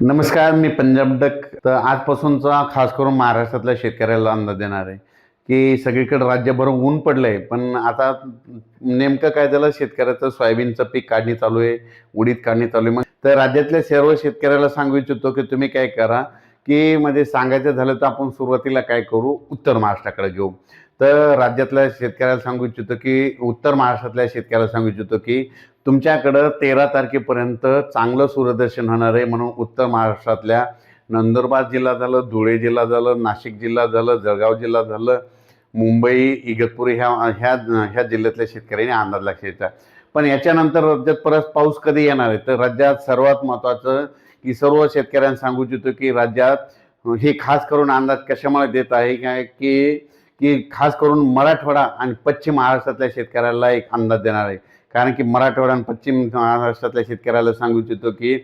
नमस्कार मी पंजाब डक. तर आजपासूनचा खास करून महाराष्ट्रातल्या शेतकऱ्याला अंदाज देणार आहे की सगळीकडे राज्यभर ऊन पडलंय पण आता नेमकं काय झालं? शेतकऱ्याचं सोयाबीनचं पीक काढणी चालू आहे उडीद काढणी चालू आहे. मग तर राज्यातल्या सर्व शेतकऱ्याला सांगू इच्छितो की तुम्ही काय करा की म्हणजे सांगायचं झालं तर आपण सुरुवातीला काय करू? उत्तर महाराष्ट्राकडे घेऊ. तर राज्यातल्या शेतकऱ्याला सांगू इच्छितो की उत्तर महाराष्ट्रातल्या शेतकऱ्याला सांगू इच्छितो की तुमच्याकडं तेरा तारखेपर्यंत चांगलं सूर्यदर्शन होणार आहे म्हणून उत्तर महाराष्ट्रातल्या नंदुरबार जिल्हा झालं धुळे जिल्हा झालं नाशिक जिल्हा झालं जळगाव जिल्हा झालं मुंबई इगतपुरी ह्या ह्या ह्या जिल्ह्यातल्या शेतकऱ्यांनी अंदाज लक्ष पण याच्यानंतर राज्यात परत पाऊस कधी येणार आहे? तर राज्यात सर्वात महत्त्वाचं की सर्व शेतकऱ्यांना सांगू इच्छितो की राज्यात हे खास करून अंदाज कशामुळे देत आहे? काय की की खास करून मराठवाडा आणि पश्चिम महाराष्ट्रातल्या शेतकऱ्याला एक अंदाज देणार आहे. कारण की मराठवाडा आणि पश्चिम महाराष्ट्रातल्या शेतकऱ्याला सांगू इच्छितो की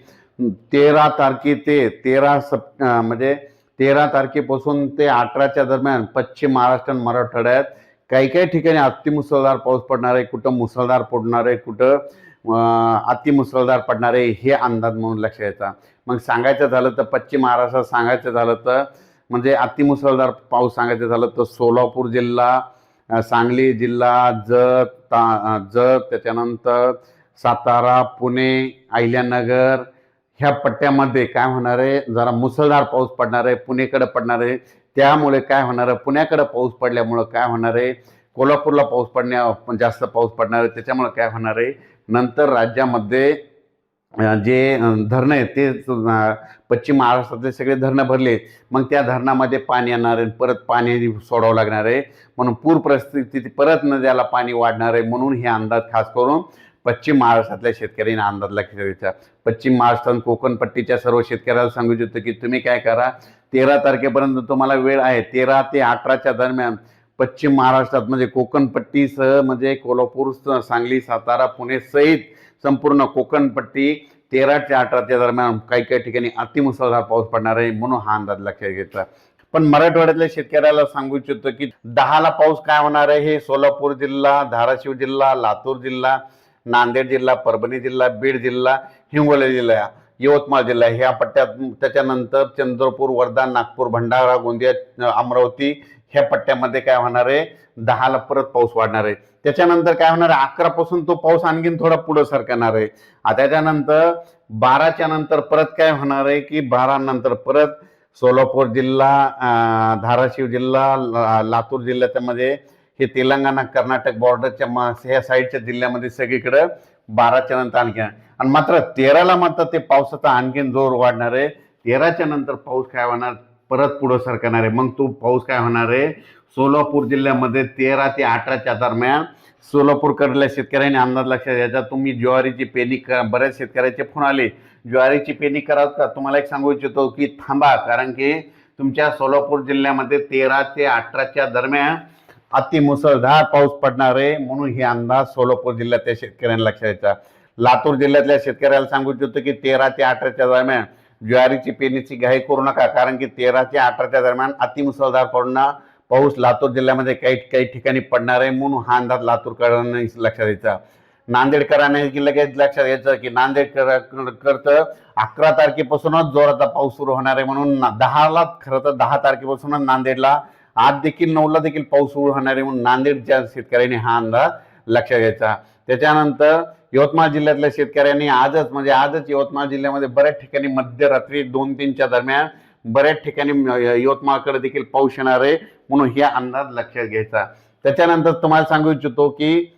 तेरा तारखे ते तेरा सप म्हणजे तेरा तारखेपासून ते अठराच्या दरम्यान पश्चिम महाराष्ट्र आणि मराठवाड्यात काही काही ठिकाणी अतिमुसळधार पाऊस पडणार आहे कुठं मुसळधार पडणार आहे कुठं अतिमुसळधार पडणार आहे हे अंदाज म्हणून लक्ष द्यायचा. मग सांगायचं झालं तर पश्चिम महाराष्ट्रात सांगायचं झालं तर म्हणजे अतिमुसळधार पाऊस सांगायचं झालं तर सोलापूर जिल्हा सांगली जिल्हा जत ता जत त्याच्यानंतर सातारा पुणे अहिल्यानगर ह्या पट्ट्यामध्ये काय होणार आहे? जरा मुसळधार पाऊस पडणार आहे पुणेकडे पडणार आहे. त्यामुळे काय होणार आहे? पुण्याकडे पाऊस पडल्यामुळं काय होणार आहे? कोल्हापूरला पाऊस पडण्या जास्त पाऊस पडणार आहे. त्याच्यामुळे काय होणार आहे? नंतर राज्यामध्ये जे धरणं आहेत ते पश्चिम महाराष्ट्रातले सगळे धरणं भरले मग त्या धरणामध्ये पाणी येणार आहे परत पाणी सोडावं लागणार आहे. म्हणून पूर परिस्थिती परत नद्याला पाणी वाढणार आहे म्हणून हे अंदाज खास करून पश्चिम महाराष्ट्रातल्या शेतकऱ्यांनी अंदाज लक्षात पश्चिम महाराष्ट्र कोकणपट्टीच्या सर्व शेतकऱ्याला सांगू इच्छितो की तुम्ही काय करा तेरा तारखेपर्यंत तुम्हाला वेळ आहे. तेरा ते अठराच्या दरम्यान पश्चिम महाराष्ट्रात म्हणजे कोकणपट्टीसह म्हणजे कोल्हापूर सांगली सातारा पुणे सहित संपूर्ण कोकणपट्टी तेरा ते अठराच्या दरम्यान काही काही ठिकाणी अतिमुसळधार पाऊस पडणार आहे म्हणून हा अंदाज लक्षात घेतला. पण मराठवाड्यातल्या शेतकऱ्याला सांगू इच्छितो की दहाला पाऊस काय होणार आहे? हे सोलापूर जिल्हा धाराशिव जिल्हा लातूर जिल्हा नांदेड जिल्हा परभणी जिल्हा बीड जिल्हा हिंगोली जिल्हा यवतमाळ जिल्हा. ह्या पट्ट्यात त्याच्यानंतर चंद्रपूर वर्धा नागपूर भंडारा गोंदिया अमरावती ह्या पट्ट्यामध्ये काय होणार आहे? दहाला परत पाऊस वाढणार आहे. त्याच्यानंतर काय होणार आहे? अकरा पासून तो पाऊस आणखीन थोडा पुढं सरकणार आहे. त्याच्यानंतर बाराच्या नंतर परत काय होणार आहे की बारा नंतर परत सोलापूर जिल्हा धाराशिव जिल्हा लातूर जिल्ह्याच्यामध्ये हे तेलंगणा कर्नाटक बॉर्डरच्या म- ह्या साईडच्या जिल्ह्यामध्ये सगळीकडं बाराच्या नंतर आणखी आणि मात्र तेराला मात्र ते पावसाचा आणखीन जोर वाढणार आहे. तेराच्या नंतर पाऊस काय होणार? परत पुढं सरकणार आहे. मग तो पाऊस काय होणार आहे? सोलापूर जिल्ह्यामध्ये तेरा ते अठराच्या दरम्यान सोलापूरकडल्या शेतकऱ्यांनी अंदाज लक्षात द्यायचा तुम्ही ज्वारीची पेरणी करा. बऱ्याच शेतकऱ्याचे फोन आले. ज्वारीची पेरणी कराल का? तुम्हाला एक सांगू इच्छितो की थांबा कारण की तुमच्या सोलापूर जिल्ह्यामध्ये तेरा ते अठराच्या दरम्यान अतिमुसळधार पाऊस पडणार आहे. म्हणून हे अंदाज सोलापूर जिल्ह्यातल्या शेतकऱ्यांना लक्षात यायचा लातूर जिल्ह्यातल्या शेतकऱ्याला सांगू इच्छितो की तेरा ते अठराच्या दरम्यान ज्वारीची पेरणीची घाई करू नका कारण की तेरा अठराच्या दरम्यान अतिमुसळधार पडणं पाऊस लातूर जिल्ह्यामध्ये काही काही ठिकाणी पडणार आहे म्हणून हा अंदाज लातूरकरांनी लक्षात द्यायचा नांदेडकरांनी की लगेच लक्षात घ्यायचं की नांदेडकर करतं अकरा तारखेपासूनच जोराचा पाऊस सुरू होणार आहे म्हणून दहाला खरं तर दहा तारखेपासूनच नांदेडला आज देखील नऊला देखील पाऊस सुरू होणार आहे म्हणून नांदेडच्या शेतकऱ्यांनी हा अंदाज लक्षात घ्यायचा. त्याच्यानंतर यवतमाळ जिल्ह्यातल्या शेतकऱ्यांनी आजच म्हणजे आजच यवतमाळ जिल्ह्यामध्ये बऱ्याच ठिकाणी मध्यरात्री दोन तीनच्या दरम्यान बऱ्याच ठिकाणी यवतमाळकडे देखील पाऊस येणार आहे म्हणून हे अंदाज लक्षात घ्यायचा. त्याच्यानंतर तुम्हाला सांगू इच्छितो की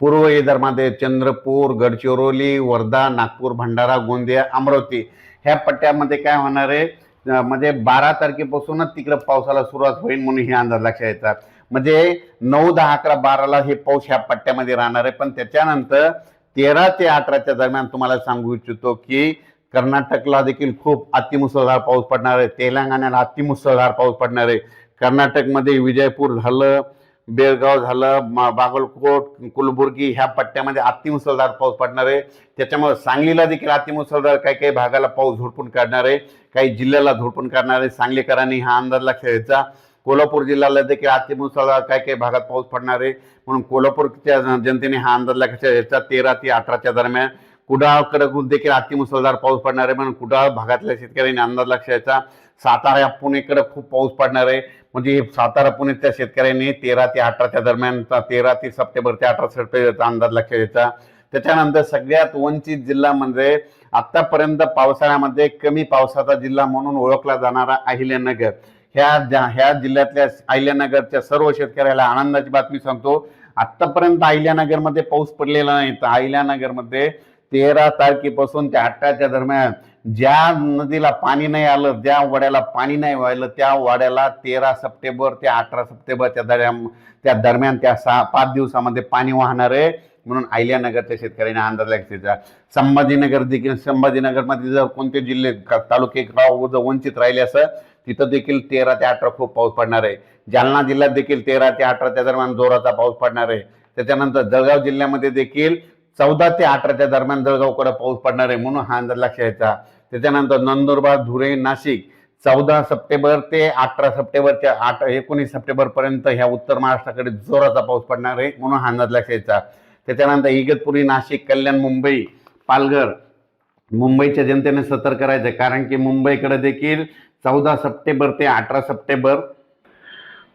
पूर्व विदर्भामध्ये चंद्रपूर गडचिरोली वर्धा नागपूर भंडारा गोंदिया अमरावती ह्या पट्ट्यामध्ये काय होणार आहे? म्हणजे बारा तारखेपासूनच तिकडं पावसाला सुरुवात होईल म्हणून हे अंदाज लक्षात येतात. म्हणजे नऊ दहा अकरा बाराला हे पाऊस ह्या पट्ट्यामध्ये राहणार आहे. पण त्याच्यानंतर तेरा ते अठराच्या दरम्यान तुम्हाला सांगू इच्छितो की कर्नाटकला देखील खूप अतिमुसळधार पाऊस पडणार आहे. तेलंगणाला अतिमुसळधार पाऊस पडणार आहे. कर्नाटकमध्ये विजयपूर झालं बेळगाव झालं बागलकोट कुलबुर्गी ह्या पट्ट्यामध्ये अतिमुसळधार पाऊस पडणार आहे. त्याच्यामुळे सांगलीला देखील अतिमुसळधार काही काही भागाला पाऊस झोडपून काढणार आहे. काही जिल्ह्याला झोडपून काढणार आहे. सांगलीकरांनी हा अंदाज लक्षात घ्यायचा. कोल्हापूर जिल्ह्याला देखील अतिमुसळधार काही काही भागात पाऊस पडणार आहे. म्हणून कोल्हापूरच्या जनतेने हा अंदाज लक्षात घ्यायचा तेरा ते अठराच्या दरम्यान कुडाळकडे देखील अतिमुसळधार पाऊस पडणार आहे. पण कुडाळ भागातल्या शेतकऱ्यांनी अंदाज लक्ष द्यायचा सातारा पुणेकडे खूप पाऊस पडणार आहे. म्हणजे सातारा पुणेच्या शेतकऱ्यांनी तेरा ते अठराच्या दरम्यान तेरा ते सप्टेंबर ते अठरा सप्टेंबरचा अंदाज लक्ष द्यायचा त्याच्यानंतर सगळ्यात वंचित जिल्हा म्हणजे आतापर्यंत पावसाळ्यामध्ये कमी पावसाचा जिल्हा म्हणून ओळखला जाणारा अहिल्यानगर. ह्या ह्या जिल्ह्यातल्या अहिल्यानगरच्या सर्व शेतकऱ्याला आनंदाची बातमी सांगतो. आतापर्यंत अहिल्यानगरमध्ये पाऊस पडलेला नाही. तर अहिल्यानगरमध्ये तेरा तारखेपासून ते अठराच्या दरम्यान ज्या नदीला पाणी नाही आलं ज्या वाड्याला पाणी नाही व्हायलं त्या वाड्याला तेरा सप्टेंबर ते अठरा सप्टेंबरच्या दरम्यान त्या दरम्यान त्या सहा पाच दिवसामध्ये पाणी वाहणार आहे. म्हणून अहिल्यानगरच्या शेतकऱ्यांनी अंदाज लागतेचा संभाजीनगर देखील संभाजीनगरमध्ये जर कोणते जिल्हे तालुके गाव जर वंचित राहिले असं तिथं देखील तेरा ते अठरा खूप पाऊस पडणार आहे. जालना जिल्ह्यात देखील तेरा ते अठराच्या दरम्यान जोराचा पाऊस पडणार आहे. त्याच्यानंतर जळगाव जिल्ह्यामध्ये देखील चौदा ते अठराच्या दरम्यान जळगावकडे पाऊस पडणार आहे म्हणून हा अंदाज लक्ष घ्यायचा. त्याच्यानंतर नंदुरबार धुळे नाशिक चौदा सप्टेंबर ते अठरा सप्टेंबरच्या आठ एकोणीस सप्टेंबर पर्यंत ह्या उत्तर महाराष्ट्राकडे जोराचा पाऊस पडणार आहे म्हणून हा अंदाज लक्ष घ्यायचा. त्याच्यानंतर इगतपुरी नाशिक कल्याण मुंबई पालघर मुंबईच्या जनतेने सतर्क करायचं कारण की मुंबईकडे देखील चौदा सप्टेंबर ते अठरा सप्टेंबर.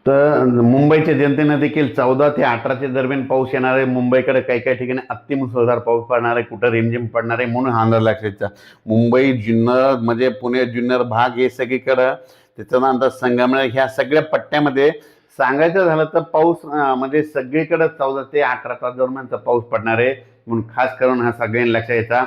तर मुंबईच्या जनतेनं देखील चौदा ते अठराच्या दरम्यान पाऊस येणार आहे. मुंबईकडे काही काही ठिकाणी अतिमुसळधार पाऊस पडणार आहे. कुठं रिमझिम पडणार आहे म्हणून हा अंदाज लक्षात मुंबई जुन्नर म्हणजे पुणे जुन्नर भाग हे सगळीकडं त्याच्यानंतर संगमनेर ह्या सगळ्या पट्ट्यामध्ये सांगायचं झालं तर पाऊस म्हणजे सगळीकडे चौदा ते अठरा तास दरम्यानचा पाऊस पडणार आहे. म्हणून खास करून हा सगळ्यांनी लक्षात घ्यायचा